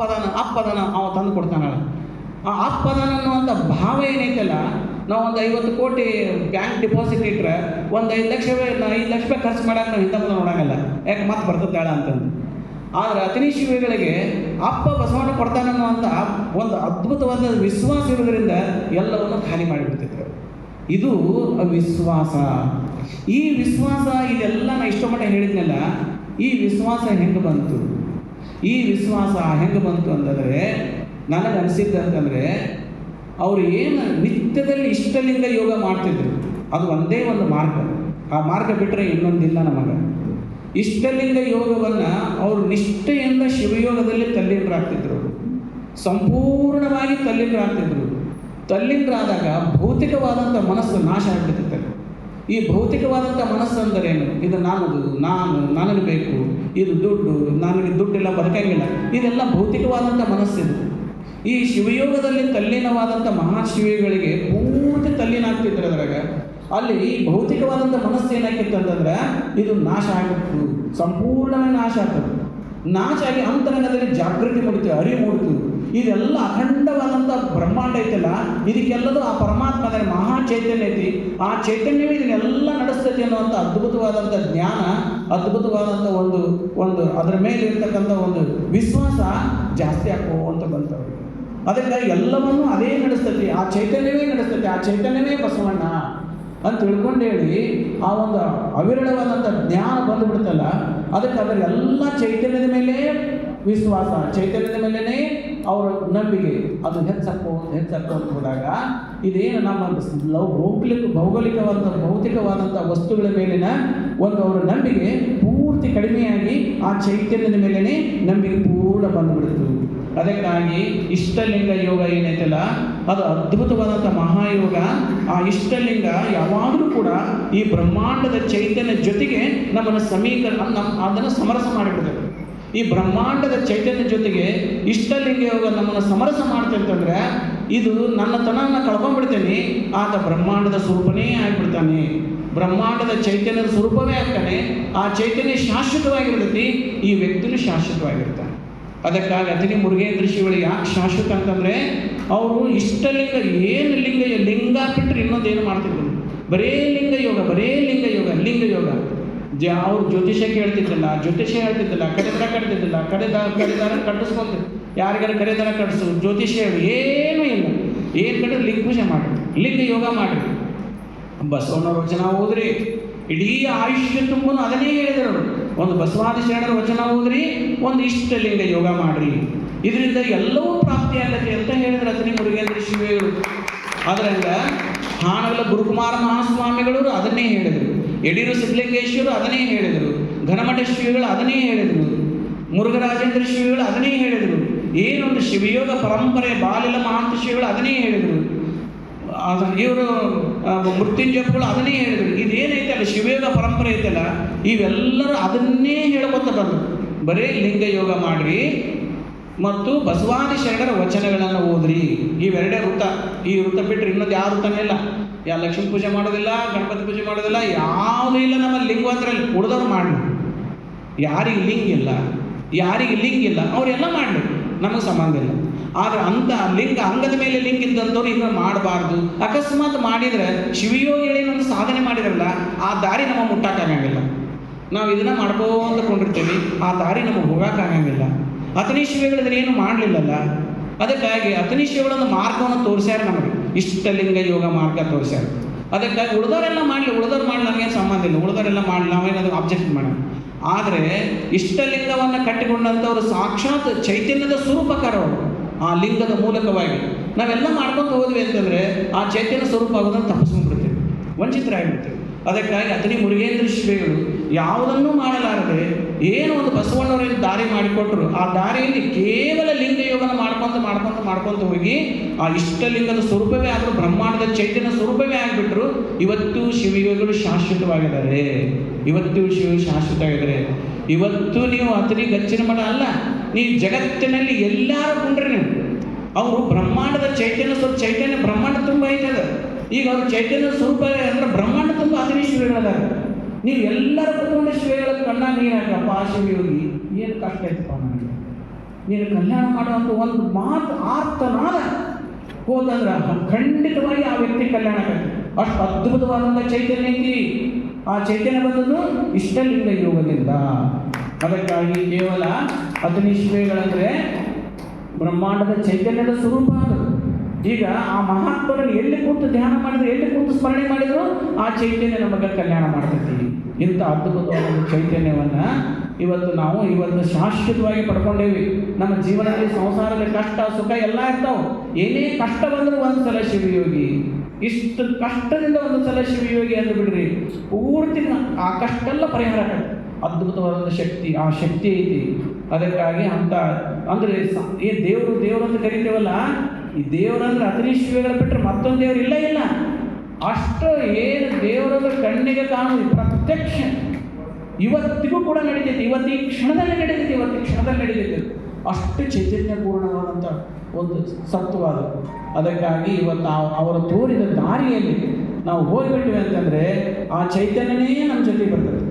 ಅಪ್ಪದನ ಅಪ್ಪದನ ಅವ ತಂದು ಕೊಡ್ತಾನಲ್ಲ ಆ ಅಪ್ಪದನ ಅನ್ನುವಂಥ ಭಾವ ಏನೈತಲ್ಲ, ನಾವು ಒಂದು ಐವತ್ತು ಕೋಟಿ ಬ್ಯಾಂಕ್ ಡಿಪಾಸಿಟ್ ಇಟ್ಟರೆ ಒಂದು ಐದು ಲಕ್ಷ ಐದು ಲಕ್ಷ ರೂಪಾಯಿ ಖರ್ಚು ಮಾಡಕ್ಕೆ ನಾವು ಹಿಂದೆ ನೋಡೋಂಗಲ್ಲ ಯಾಕೆ ಮತ್ತೆ ಬರ್ತದೇಳ ಅಂತಂದು. ಆದರೆ ಅತಿನಿ ಶಿವಿಗಳಿಗೆ ಅಪ್ಪ ಬಸವಣ್ಣ ಕೊಡ್ತಾನನ್ನುವಂಥ ಒಂದು ಅದ್ಭುತವಾದ ವಿಶ್ವಾಸ ಇರೋದ್ರಿಂದ ಎಲ್ಲವನ್ನು ಖಾಲಿ ಮಾಡಿಬಿಡ್ತಿದ್ರು. ಇದು ವಿಶ್ವಾಸ ಈ ವಿಶ್ವಾಸ ಇದೆಲ್ಲ ನಾನು ಇಷ್ಟೋ ಮಟ್ಟ ಹೇಳಿದ್ನಲ್ಲ, ಈ ವಿಶ್ವಾಸ ಹೆಂಗೆ ಬಂತು? ಈ ವಿಶ್ವಾಸ ಹೆಂಗೆ ಬಂತು ಅಂತಂದರೆ ನನಗೆ ಅನಿಸಿದ್ದು ಅಂತಂದರೆ ಅವರು ಏನು ನಿತ್ಯದಲ್ಲಿ ಇಷ್ಟಲಿಂಗ ಯೋಗ ಮಾಡ್ತಿದ್ರು, ಅದು ಒಂದೇ ಒಂದು ಮಾರ್ಗ. ಆ ಮಾರ್ಗ ಬಿಟ್ಟರೆ ಇನ್ನೊಂದಿಲ್ಲ ನಮಗೆ. ಇಷ್ಟಲಿಂಗ ಯೋಗವನ್ನು ಅವರು ನಿಷ್ಠೆಯಿಂದ ಶಿವಯೋಗದಲ್ಲಿ ತಲ್ಲೀನರಾಗ್ತಿದ್ರು ಸಂಪೂರ್ಣವಾಗಿ ತಲ್ಲೀನರಾಗ್ತಿದ್ರು ತಲ್ಲೀನರಾದಾಗ ಭೌತಿಕವಾದಂಥ ಮನಸ್ಸು ನಾಶ ಆಗ್ಬಿಡ್ತಿತ್ತು ಈ ಭೌತಿಕವಾದಂಥ ಮನಸ್ಸು ಅಂದರೇನು? ಇದು ನಾನದು, ನಾನು ನನಗೆ ಬೇಕು, ಇದು ದುಡ್ಡು ನನಗೆ ದುಡ್ಡಿಲ್ಲ ಬದುಕಂಗಿಲ್ಲ. ಇದೆಲ್ಲ ಭೌತಿಕವಾದಂಥ ಮನಸ್ಸಿದು. ಈ ಶಿವಯೋಗದಲ್ಲಿ ತಲ್ಲೀನವಾದಂಥ ಮಹಾಶಿವಿಗಳಿಗೆ ಪೂರ್ತಿ ತಲ್ಲೀನಾಗ್ತಿದ್ರು ಅದ್ರಾಗ. ಅಲ್ಲಿ ಈ ಭೌತಿಕವಾದಂಥ ಮನಸ್ಸು ಏನಾಗಿತ್ತು ಅಂತಂದ್ರೆ, ಇದು ನಾಶ ಆಗುತ್ತೆ ಸಂಪೂರ್ಣವಾಗಿ ನಾಶ ಆಗ್ತದೆ ನಾಶ ಆಗಿ ಅಂತರಂಗದಲ್ಲಿ ಜಾಗೃತಿ ಮೂಡುತ್ತೆ ಅರಿವು ಮೂಡುತ್ತೆ ಇದೆಲ್ಲ ಅಖಂಡವಾದಂಥ ಬ್ರಹ್ಮಾಂಡ ಐತಲ್ಲ, ಇದಕ್ಕೆಲ್ಲದೂ ಆ ಪರಮಾತ್ಮದ ಮಹಾ ಚೈತನ್ಯ ಐತಿ. ಆ ಚೈತನ್ಯವೇ ಇದನ್ನೆಲ್ಲ ನಡೆಸ್ತೈತಿ ಅನ್ನುವಂಥ ಅದ್ಭುತವಾದಂಥ ಜ್ಞಾನ ಅದ್ಭುತವಾದಂಥ ಒಂದು ಒಂದು ಅದರ ಮೇಲೆ ಇರ್ತಕ್ಕಂಥ ಒಂದು ವಿಶ್ವಾಸ ಜಾಸ್ತಿ ಅಂತ ಬಂತ ಅದಕ್ಕಾಗಿ ಎಲ್ಲವನ್ನೂ ಅದೇ ನಡೆಸ್ತೈತಿ. ಆ ಚೈತನ್ಯವೇ ನಡೆಸ್ತೈತಿ. ಆ ಚೈತನ್ಯವೇ ಬಸವಣ್ಣ. ಅಂತ ತಿಳ್ಕೊಂಡು ಹೇಳಿ, ಆ ಒಂದು ಅವಿರಳವಾದಂಥ ಜ್ಞಾನ ಬಂದುಬಿಡ್ತಲ್ಲ, ಅದಕ್ಕೆ ಅದರ ಎಲ್ಲ ಚೈತನ್ಯದ ಮೇಲೆ ವಿಶ್ವಾಸ, ಚೈತನ್ಯದ ಮೇಲೇ ಅವರ ನಂಬಿಕೆ. ಅದು ಹೆಚ್ಚಕ್ಕೋ ಹೆಚ್ಚಕ್ಕೋ ಅಂತ ಹೋದಾಗ, ಇದೇನು ನಮ್ಮ ಲವ್ ಭೌಗೋಳಿಕ ಭೌಗೋಳಿಕವಾದಂಥ ಭೌತಿಕವಾದಂಥ ವಸ್ತುಗಳ ಮೇಲಿನ ಒಂದು ಅವರ ನಂಬಿಕೆ ಪೂರ್ತಿ ಕಡಿಮೆಯಾಗಿ ಆ ಚೈತನ್ಯದ ಮೇಲೇ ನಂಬಿಕೆ ಪೂರ್ಣ ಬಂದುಬಿಡ್ತು. ಅದಕ್ಕಾಗಿ ಇಷ್ಟಲಿಂಗ ಯೋಗ ಏನೈತಲ್ಲ, ಅದು ಅದ್ಭುತವಾದಂಥ ಮಹಾಯೋಗ ಆ ಇಷ್ಟಲಿಂಗ ಯಾವಾಗಲೂ ಕೂಡ ಈ ಬ್ರಹ್ಮಾಂಡದ ಚೈತನ್ಯ ಜೊತೆಗೆ ನಮ್ಮನ್ನು ಸಮೀಕರಣ ನಮ್ಮ ಅದನ್ನು ಸಮರಸ ಮಾಡಿಬಿಡ್ತದೆ. ಈ ಬ್ರಹ್ಮಾಂಡದ ಚೈತನ್ಯ ಜೊತೆಗೆ ಇಷ್ಟಲಿಂಗ ಯೋಗ ನಮ್ಮನ್ನು ಸಮರಸ ಮಾಡ್ತಂತಂದ್ರೆ ಇದು ನನ್ನ ತನವನ್ನು ಕಳ್ಕೊಂಡ್ಬಿಡ್ತೇನೆ, ಆತ ಬ್ರಹ್ಮಾಂಡದ ಸ್ವರೂಪನೇ ಆಗಿಬಿಡ್ತಾನೆ. ಬ್ರಹ್ಮಾಂಡದ ಚೈತನ್ಯದ ಸ್ವರೂಪವೇ ಆಗ್ತಾನೆ, ಆ ಚೈತನ್ಯ ಶಾಶ್ವತವಾಗಿರ್ತೈತಿ ಈ ವ್ಯಕ್ತಿನೂ ಶಾಶ್ವತವಾಗಿರ್ತಾನೆ ಅದಕ್ಕಾಗಿ ಅತಿನಿ ಮುರುಗೇಂದ್ರ ಶಿವಳಿ ಯಾಕೆ ಶಾಶ್ವತ ಅಂತಂದರೆ ಅವರು ಇಷ್ಟಲಿಂಗ, ಏನು ಲಿಂಗ ಲಿಂಗ ಬಿಟ್ಟರೆ ಇನ್ನೊಂದೇನು ಮಾಡ್ತಿದ್ರು ಬರೇ ಲಿಂಗ ಯೋಗ, ಬರೇ ಲಿಂಗ ಯೋಗ ಲಿಂಗ ಯೋಗ. ಜ, ಅವ್ರು ಜ್ಯೋತಿಷ್ಯ ಕೇಳ್ತಿದ್ದಿಲ್ಲ ಜ್ಯೋತಿಷ್ಯ ಹೇಳ್ತಿದ್ದಿಲ್ಲ, ಕಡೆದರ ಕಟ್ತಿದ್ದಿಲ್ಲ, ಕಡೆದ, ಕಡೆದಾರ ಕಟ್ಟಿಸ್ಕೊಂತ ಯಾರಿಗಾರ ಕರೆದಾರ ಕಟ್ಟಿಸು ಜ್ಯೋತಿಷ್ಯ ಹೇಳಿ, ಏನೂ ಇಲ್ಲ. ಏನು ಕಡೆ ಲಿಂಗ ಪೂಜೆ ಲಿಂಗ ಯೋಗ ಮಾಡಿ ಬಸವಣ್ಣವ್ರ ವಚನ ಓದ್ರಿ. ಇಡೀ ಆಯುಷ್ಯ ತುಂಬನು ಅದನ್ನೇ ಹೇಳಿದರು. ಒಂದು ಬಸವಾದಿ ಶರಣರ ವಚನ ಓದ್ರಿ, ಒಂದು ಇಷ್ಟ ಲಿಂಗ ಯೋಗ ಮಾಡ್ರಿ. ಇದರಿಂದ ಎಲ್ಲವೂ ಪ್ರಾಪ್ತಿ ಆಗತ್ತೆ ಅಂತ ಹೇಳಿದ್ರು ಅದನ್ನೇ ಮುರುಗೇಂದ್ರ ಶಿವೆಯವರು ಅದರಿಂದ ಹಾನಗಲ ಗುರುಕುಮಾರ ಮಹಾಸ್ವಾಮಿಗಳು ಅದನ್ನೇ ಹೇಳಿದರು. ಯಡಿಯೂರು ಸಿದ್ಧಲಿಂಗೇಶ್ವರು ಅದನ್ನೇ ಹೇಳಿದರು. ಘನಮಠ ಶ್ರೀಗಳು ಅದನ್ನೇ ಹೇಳಿದರು. ಮುರುಘರಾಜೇಂದ್ರ ಶ್ರೀಗಳು ಅದನ್ನೇ ಹೇಳಿದರು. ಏನೊಂದು ಶಿವಯೋಗ ಪರಂಪರೆ, ಬಾಲಿಲ ಮಹಾಂತ ಶ್ರೀಗಳು ಅದನ್ನೇ ಹೇಳಿದರು. ಇವರು ಮೃತ್ಯುಂಜಯಗಳು ಅದನ್ನೇ ಹೇಳಿದರು. ಇದೇನೈತಲ್ಲ ಶಿವಯೋಗ ಪರಂಪರೆ ಐತಲ್ಲ, ಇವೆಲ್ಲರೂ ಅದನ್ನೇ ಹೇಳ್ಕೊತ ಬಂದರು. ಬರೀ ಲಿಂಗ ಯೋಗ ಮಾಡ್ರಿ ಮತ್ತು ಬಸವಾದಿ ಶರಣರ ವಚನಗಳನ್ನು ಓದ್ರಿ. ಇವೆರಡೇ ವೃತ್ತ. ಈ ವೃತ್ತ ಬಿಟ್ಟರೆ ಇನ್ನೊಂದು ಯಾವ ವೃತ್ತನೇ ಇಲ್ಲ. ಯಾ ಲಕ್ಷ್ಮೀ ಪೂಜೆ ಮಾಡೋದಿಲ್ಲ, ಗಣಪತಿ ಪೂಜೆ ಮಾಡೋದಿಲ್ಲ ಯಾವುದೂ ಇಲ್ಲ ನಮ್ಮಲ್ಲಿ ಲಿಂಗೋತ್ತರಲ್ಲಿ ಉಳಿದವ್ರು ಮಾಡಲಿ. ಯಾರಿಗೆ ಲಿಂಗ ಇಲ್ಲ. ಯಾರಿಗೆ ಲಿಂಗ್ ಇಲ್ಲ. ಅವರೆಲ್ಲ ಮಾಡಲಿ. ನಮಗೆ ಸಂಬಂಧ ಇಲ್ಲ. ಆದರೆ ಅಂಥ ಲಿಂಗ ಅಂಗದ ಮೇಲೆ ಲಿಂಗ್ ಇದ್ದಂಥವ್ರು ಇನ್ನು ಮಾಡಬಾರ್ದು. ಅಕಸ್ಮಾತ್ ಮಾಡಿದರೆ ಶಿವಯೋಗಿಗಳೇನೊಂದು ಸಾಧನೆ ಮಾಡಿದ್ರಲ್ಲ, ಆ ದಾರಿ ನಮಗೆ ಮುಟ್ಟಾಕಾಗಂಗಿಲ್ಲ ನಾವು ಇದನ್ನ ಅಂತ ಕೊಂಡಿರ್ತೀವಿ, ಆ ದಾರಿ ನಮಗೆ ಹೋಗೋಕ್ಕಾಗಂಗಿಲ್ಲ ಅತನಿ ಶಿವಗಳಿದ್ರೆ ಏನು ಮಾಡಲಿಲ್ಲಲ್ಲ? ಅದಕ್ಕಾಗಿ ಅತನಿ ಶಿವಗಳೊಂದು ಮಾರ್ಗವನ್ನು ತೋರಿಸ್ಯಾರ ನಮಗೆ. ಇಷ್ಟಲಿಂಗ ಯೋಗ ಮಾರ್ಗ ತೋರಿಸ್ಯಾರ. ಅದಕ್ಕಾಗಿ ಉಳಿದವರೆಲ್ಲ ಮಾಡಲಿ, ಉಳಿದವ್ರು ಮಾಡಲಿ ನಮಗೇನು ಸಂಬಂಧ ಇಲ್ಲ. ಉಳಿದವರೆಲ್ಲ ಮಾಡಲಿ ನಾವೇನಾದರೂ ಅಬ್ಜೆಕ್ಟ್ ಮಾಡೋಣ ಆದರೆ ಇಷ್ಟಲಿಂಗವನ್ನು ಕಟ್ಟಿಕೊಂಡಂಥವ್ರು ಸಾಕ್ಷಾತ್ ಚೈತನ್ಯದ ಸ್ವರೂಪಕಾರ ಅವರು. ಆ ಲಿಂಗದ ಮೂಲಕವಾಗಿ. ನಾವೆಲ್ಲ ಮಾಡ್ಕೊಂಡು ಹೋದ್ವಿ ಅಂತಂದರೆ ಆ ಚೈತನ್ಯ ಸ್ವರೂಪ ಆಗೋದನ್ನು ತಪ್ಪಿಸ್ಕೊಂಡ್ಬಿಡ್ತೇವೆ ವಂಚಿತರಾಗಿಬಿಡ್ತೇವೆ. ಅದಕ್ಕಾಗಿ ಅತನಿ ಮುರುಗೇಂದ್ರ ಶ್ರೀಗಳು ಯಾವುದನ್ನೂ ಮಾಡಲಾರದೆ ಏನು ಒಂದು ಬಸವಣ್ಣವರೇನು ದಾರಿ ಮಾಡಿಕೊಟ್ರು, ಆ ದಾರಿಯಲ್ಲಿ ಕೇವಲ ಲಿಂಗ ಯೋಗನ ಮಾಡ್ಕೊಂತ ಮಾಡ್ಕೊಂತ ಮಾಡ್ಕೊಂತ ಹೋಗಿ ಆ ಇಷ್ಟಲಿಂಗದ ಸ್ವರೂಪವೇ ಆದರೂ, ಬ್ರಹ್ಮಾಂಡದ ಚೈತನ್ಯ ಸ್ವರೂಪವೇ ಆಗಿಬಿಟ್ರು. ಇವತ್ತು ಶಿವಯೋಗಿಗಳು ಶಾಶ್ವತವಾಗಿದ್ದಾರೆ. ಇವತ್ತು ಶಿವ ಶಾಶ್ವತವಾಗಿದ್ದಾರೆ. ಇವತ್ತು ನೀವು ಅತನಿ ಗಚ್ಚಿನ ಮಠ ಅಲ್ಲ ನೀ ಜಗತ್ತಿನಲ್ಲಿ ಎಲ್ಲಾರು ಕುಂಡ್ರಿ ನೀವು. ಅವರು ಬ್ರಹ್ಮಾಂಡದ ಚೈತನ್ಯ ಸ್ವಲ್ಪ ಚೈತನ್ಯ ಬ್ರಹ್ಮಾಂಡ ತುಂಬ ಐತದ ಈಗ ಅವ್ರ ಚೈತನ್ಯ ಸ್ವರೂಪ ಅಂದ್ರೆ ಬ್ರಹ್ಮಾಂಡ ತುಂಬ ಅತನಿ ಶಿವಗಳದಾರ ನೀವು ಎಲ್ಲರ ಕುತ್ಕೊಂಡ ಶಿವಗಳ ಕಣ್ಣ ನೀರು ಹಾಕಪ್ಪ ಆ ಶಿವಯೋಗಿ ಏನು ಕಷ್ಟ ಆಯ್ತಪ್ಪ ನನಗೆ? ನೀನು ಕಲ್ಯಾಣ ಮಾಡುವಂಥ ಒಂದು ಮಾತು ಆರ್ತನಾದ ಹೋದಂದ್ರೆ ಖಂಡಿತವಾಗಿ ಆ ವ್ಯಕ್ತಿ ಕಲ್ಯಾಣ ಅಷ್ಟು ಅದ್ಭುತವಾದಂಥ ಚೈತನ್ಯ ಐತಿ. ಆ ಚೈತನ್ಯ ಬಂದದ್ದು ಇಷ್ಟಲಿಂಗ ಯೋಗದಿಂದ. ಅದಕ್ಕಾಗಿ ಕೇವಲ ಅಗ್ನಿಶ್ವೇಗಳಂದ್ರೆ ಬ್ರಹ್ಮಾಂಡದ ಚೈತನ್ಯದ ಸ್ವರೂಪ ಅದು. ಈಗ ಆ ಮಹಾತ್ಮರನ್ನು ಎಲ್ಲಿ ಕೂತು ಧ್ಯಾನ ಮಾಡಿದ್ರು, ಎಲ್ಲಿ ಕೂತು ಸ್ಮರಣೆ ಮಾಡಿದ್ರು? ಆ ಚೈತನ್ಯ ನಮಗೆ ಕಲ್ಯಾಣ ಮಾಡ್ತೈತಿ ಇಂಥ ಅದ್ಭುತವಾದ ಚೈತನ್ಯವನ್ನು ಇವತ್ತು ನಾವು ಇವತ್ತು ಶಾಶ್ವತವಾಗಿ ಪಡ್ಕೊಂಡೇವಿ. ನಮ್ಮ ಜೀವನದಲ್ಲಿ ಸಂಸಾರದಲ್ಲಿ ಕಷ್ಟ, ಸುಖ ಎಲ್ಲ ಇರ್ತಾವೆ. ಏನೇ ಕಷ್ಟ ಬಂದರೂ ಒಂದು ಸಲ ಶಿವಯೋಗಿ. ಇಷ್ಟು ಕಷ್ಟದಿಂದ ಒಂದು ಸಲ ಶಿವಯೋಗಿ ಅಂತ ಬಿಡ್ರಿ. ಪೂರ್ತಿ ಆ ಕಷ್ಟ ಎಲ್ಲ ಪರಿಹಾರ ಅದ್ಭುತವಾದ ಶಕ್ತಿ, ಆ ಶಕ್ತಿ ಐತಿ. ಅದಕ್ಕಾಗಿ ಅಂತ ಅಂದರೆ ಏ ದೇವರು ದೇವರು ಅಂತ ಕರಿತೇವಲ್ಲ? ಈ ದೇವರಂದ್ರೆ ಅತಿನಿಶ್ವಗಳ ಬಿಟ್ಟರೆ ಮತ್ತೊಂದು ದೇವರು ಇಲ್ಲ ಇಲ್ಲ. ಅಷ್ಟು ಏನು ದೇವರದ ಕಣ್ಣಿಗೆ ಕಾಣುವುದು ಪ್ರತ್ಯಕ್ಷ. ಇವತ್ತಿಗೂ ಕೂಡ ನಡೀತೈತಿ, ಇವತ್ತು ಈ ಕ್ಷಣದಲ್ಲಿ ನಡೀತೈತಿ, ಇವತ್ತು ಕ್ಷಣದಲ್ಲಿ ನಡೀತೈತಿ. ಅಷ್ಟು ಚೈತನ್ಯಪೂರ್ಣವಾದಂಥ ಒಂದು ಸತ್ವ ಅದು ಅದಕ್ಕಾಗಿ ಇವತ್ತು ನಾವು ಅವರು ತೋರಿದ ದಾರಿಯಲ್ಲಿ ನಾವು ಹೋಗಿಬಿಟ್ವಿ ಅಂತಂದರೆ ಆ ಚೈತನ್ಯನೇ ನಮ್ಮ ಜೊತೆ ಬರ್ತದೆ.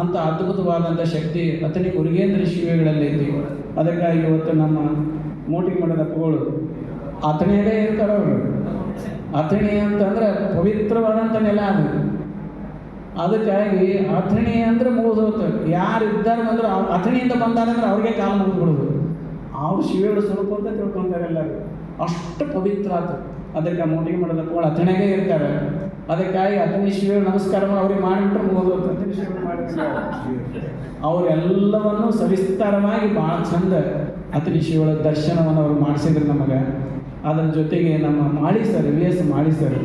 ಅಂತ ಅದ್ಭುತವಾದಂಥ ಶಕ್ತಿ ಅತನಿ ಮುರುಗೇಂದ್ರ ಶಿವೆಗಳಲ್ಲಿ ಐತಿ. ಅದಕ್ಕಾಗಿ ಇವತ್ತು ನಮ್ಮ ಮೋಟಿಂಗ್ ಮಠದ ಅತಣಿಯಲ್ಲೇ ಇರ್ತಾರೆ ಅವರು. ಅಥಣಿ ಅಂತಂದ್ರೆ ಪವಿತ್ರವಾದಂಥ ನೆಲ ಅದು. ಅದಕ್ಕಾಗಿ ಅಥಣಿ ಅಂದ್ರೆ ಹೋಗ್ತದೆ ಯಾರು ಇದ್ದಾರೆ ಅಂದ್ರೆ ಅಥಣಿಯಿಂದ ಅಥಣಿಯಿಂದ ಬಂದಾರಂದ್ರೆ ಅವ್ರಿಗೆ ಕಾಲ ಮುಗಿದ್ಬಿಡೋದು. ಅವ್ರು ಶಿವಗಳ ಸ್ವರೂಪ ಅಂತ ತಿಳ್ಕೊಂತಾರೆ ಎಲ್ಲರೂ. ಅಷ್ಟು ಪವಿತ್ರ ಆತು ಅದಕ್ಕೆ ಮೋಟಿಗೆ ಮಾಡಿದ ಅಪ್ಪಗಳು ಅಥಣಿಗೆ ಇರ್ತಾರೆ. ಅದಕ್ಕಾಗಿ ಅಥಣಿ ಶಿವಗಳು ನಮಸ್ಕಾರ ಅವ್ರಿಗೆ ಮಾಡಿಬಿಟ್ರೆ ಮುಗಿದು ಅಥಣಿ ಮಾಡಿಬಿಟ್ರೆ ಅವರೆಲ್ಲವನ್ನು ಸವಿಸ್ತಾರವಾಗಿ ಭಾಳ ಚಂದ ಅಥಣಿ ಶಿವಳ ದರ್ಶನವನ್ನು ಅವ್ರು ಮಾಡಿಸಿದ್ರು ನಮಗೆ ಅದರ ಜೊತೆಗೆ ನಮ್ಮ Mali sir V S Mali sir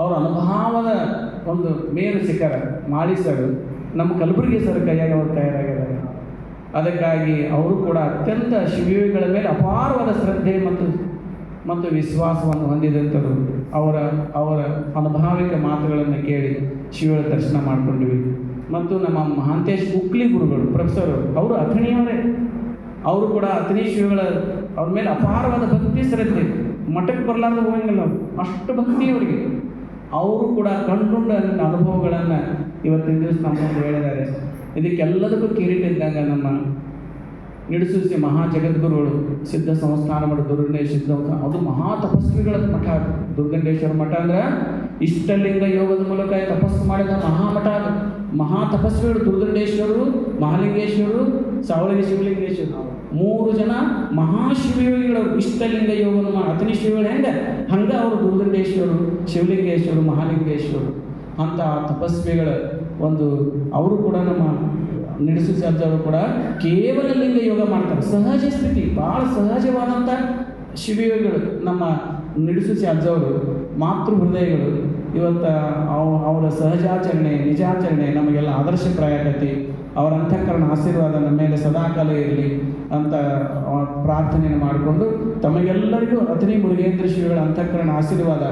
ಅವರ ಅನುಭವದ ಒಂದು ಮೇರು ಶಿಖರ ಮಾಳಿ ಸರ್ ನಮ್ಮ ಕಲಬುರಗಿ ಸರ್ ಕೈಯಾಗಿ ಅವರು ತಯಾರಾಗಿದ್ದಾರೆ. ಅದಕ್ಕಾಗಿ ಅವರು ಕೂಡ ಅತ್ಯಂತ ಶಿವಿಗಳ ಮೇಲೆ ಅಪಾರವಾದ ಶ್ರದ್ಧೆ ಮತ್ತು ಮತ್ತು ವಿಶ್ವಾಸವನ್ನು ಹೊಂದಿದಂಥದ್ದು ಅವರ ಅವರ ಅನುಭಾವಿಕ ಮಾತುಗಳನ್ನು ಕೇಳಿ ಶಿವಳ ದರ್ಶನ ಮಾಡಿಕೊಂಡ್ವಿ. ಮತ್ತು ನಮ್ಮ ಮಹಾಂತೇಶ್ ಉಕ್ಲಿ ಗುರುಗಳು, ಪ್ರೊಫೆಸರ್ ಅವರು ಅಥಣಿಯವರೇ ಅವರು ಕೂಡ ಅಥಣಿ ಶಿವಗಳ ಅವ್ರ ಮೇಲೆ ಅಪಾರವಾದ ಭಕ್ತಿ ಶ್ರದ್ಧೆ ಮಠಕ್ಕೆ ಬರಲಾರ್ದು ಹೋಗಂಗಿಲ್ಲ ಅವ್ರು. ಅಷ್ಟು ಭಕ್ತಿ ಅವರಿಗೆ. ಅವರು ಕೂಡ ಕಂಡುಂಡ ಅನುಭವಗಳನ್ನು ಇವತ್ತಿನ ದಿವಸ ನಮ್ಮ ಹೇಳಿದ್ದಾರೆ. ಇದಕ್ಕೆಲ್ಲದಕ್ಕೂ ಕಿರೀಟ ಇದ್ದಾಗ ನಮ್ಮ ನಿಡಸೂಸಿ ಮಹಾ ಜಗದ್ಗುರುಗಳು ಸಿದ್ಧ ಸಂಸ್ಥಾನ ಮಠ ದುರ್ಗಂಡೇ ಸಿದ್ಧ ಅದು ಮಹಾ ತಪಸ್ವಿಗಳ ಮಠ ಅದು. ದುರ್ಗಂಡೇಶ್ವರ ಮಠ ಅಂದ್ರೆ ಇಷ್ಟಲಿಂಗ ಯೋಗದ ಮೂಲಕ ತಪಸ್ಸು ಮಾಡಿದ ಮಹಾಮಠ ಅದು. ಮಹಾ ತಪಸ್ವಿಗಳು ದುರ್ಗಂಡೇಶ್ವರರು, ಮಹಾಲಿಂಗೇಶ್ವರರು ಸಾವಳಿ ಶಿವಲಿಂಗೇಶ್ವರರು. ಮಹಾಶಿವಯೋಗಿಗಳು ಯೋಗವನ್ನು ಯೋಗನ ಮಾ ಅತನಿ ಶಿವಗಳು ಹೆಂಗೆ? ಹಂಗೆ ಅವರು ದುರ್ಗಂಡೇಶ್ವರರು ಶಿವಲಿಂಗೇಶ್ವರು ಮಹಾಲಿಂಗೇಶ್ವರು ಅಂತ ತಪಸ್ವಿಗಳ ಒಂದು ಅವರು ಕೂಡ ನಮ್ಮ ನಡೆಸು ಅವರು ಕೂಡ ಕೇವಲ ಲಿಂಗ ಯೋಗ ಮಾಡ್ತಾರೆ. ಸಹಜ ಸ್ಥಿತಿ ಭಾಳ ಸಹಜವಾದಂಥ ಶಿವಯೋಗಿಗಳು ನಮ್ಮ ನಿಡಿಸು ಸಾಧ್ಯವರು ಮಾತೃ ಹೃದಯಗಳು ಇವತ್ತು ಅವ ಅವರ ಸಹಜಾಚರಣೆ, ನಿಜಾಚರಣೆ ನಮಗೆಲ್ಲ ಆದರ್ಶಪ್ರಾಯ ಆಗತಿ ಅವರ ಅಂತಃಕರಣ ಆಶೀರ್ವಾದ ನಮ್ಮ ಮೇಲೆ ಸದಾಕಾಲ ಇರಲಿ ಅಂತ ಪ್ರಾರ್ಥನೆಯನ್ನು ಮಾಡಿಕೊಂಡು ತಮಗೆಲ್ಲರಿಗೂ ಅತಿನಿ ಮುರುಗೇಂದ್ರ ಶ್ರೀಗಳ ಅಂತಃಕರಣ ಆಶೀರ್ವಾದ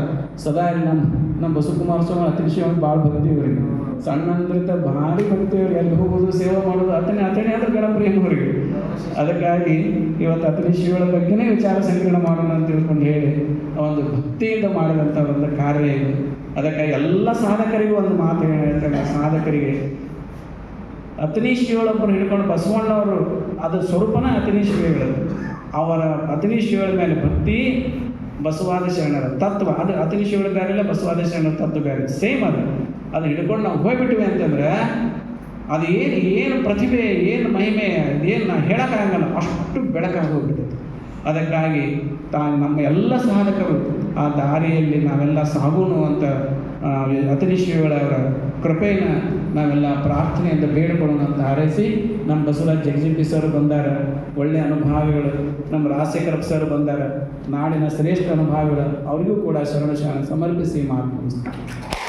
ಸದಾ ಇಲ್ಲಿ ನಮ್ಮ ನಮ್ಮ ಬಸವಕುಮಾರ ಸ್ವಾಮಿ ಅತನಿ ಶಿವ ಭಾಳ ಭಕ್ತಿ ಇವರಿಗೆ ಸಣ್ಣಂದ್ರಿಂದ ಭಾರಿ ಭಕ್ತಿ ಇವ್ರಿಗೆ ಎಲ್ಲಿ ಹೋಗೋದು, ಸೇವೆ ಮಾಡೋದು ಅತನೇ ಅತನೇ ಅಂದ್ರೆ ಗಣ ಪ್ರೇಮ ಅವರಿಗೆ. ಅದಕ್ಕಾಗಿ ಇವತ್ತು ಅತನಿ ಶ್ರೀಗಳ ಬಗ್ಗೆನೇ ವಿಚಾರ ಸಂಕಿರಣ ಮಾಡೋಣ ಅಂತ ತಿಳ್ಕೊಂಡು ಹೇಳಿ ಒಂದು ಭಕ್ತಿಯಿಂದ ಮಾಡಿದಂಥ ಒಂದು ಕಾರ್ಯ ಇದು. ಅದಕ್ಕಾಗಿ ಎಲ್ಲ ಸಾಧಕರಿಗೂ ಒಂದು ಮಾತು ಹೇಳ್ತಾರೆ ಸಾಧಕರಿಗೆ. ಅತನಿ ಶಿವಳೊಬ್ಬರು ಹಿಡ್ಕೊಂಡು ಬಸವಣ್ಣವರು ಅದು ಸ್ವರೂಪನ ಅತನಿ ಶಿವಗಳು. ಅವರ ಅತನಿ ಶಿವಳ ಮೇಲೆ ಭಕ್ತಿ ಬಸವಾದ ಶರಣರ. ತತ್ವ ಅದು ಅತನಿ ಶಿವಳ ಬೇರೆ ಇಲ್ಲ ಬಸವಾದ ಶರಣರ ತತ್ವ ಬೇರೆ. ಸೇಮ್ ಅದು. ಅದು ಹಿಡ್ಕೊಂಡು ನಾವು ಹೋಗ್ಬಿಟ್ವಿ ಅಂತಂದ್ರೆ ಅದು ಏನು ಏನು ಪ್ರತಿಭೆ ಏನು ಮಹಿಮೆ ಏನು ನಾ ಹೇಳೋಕ್ಕಾಗಲ್ಲ ಅಷ್ಟು ಬೆಳಕಾಗಿ ಅದಕ್ಕಾಗಿ ತಾ ನಮ್ಮ ಎಲ್ಲ ಸಾಧಕರು ಆ ದಾರಿಯಲ್ಲಿ ನಾವೆಲ್ಲ ಸಾಗೋಣ ಅಂತ ಆ, ಕೃಪೆಯನ್ನು ನಾವೆಲ್ಲ ಪ್ರಾರ್ಥನೆಯಿಂದ ಬೇಡಿಕೊಳ್ಳೋಣ ಅಂತ ಹಾರೈಸಿ ನಮ್ಮ ಬಸವರಾಜ್ ಜಗಜಿಪಿ ಸರ್ ಬಂದಾರ. ಒಳ್ಳೆಯ ಅನುಭಾವಿಗಳು. ನಮ್ಮ ರಾಜಶೇಖರ ಸರ್ ಬಂದಾರ. ನಾಡಿನ ಶ್ರೇಷ್ಠ ಅನುಭಾವಿಗಳು. ಅವರಿಗೂ ಕೂಡ ಶರಣ ಶರಣ ಸಮರ್ಪಿಸಿ ಮಾತು.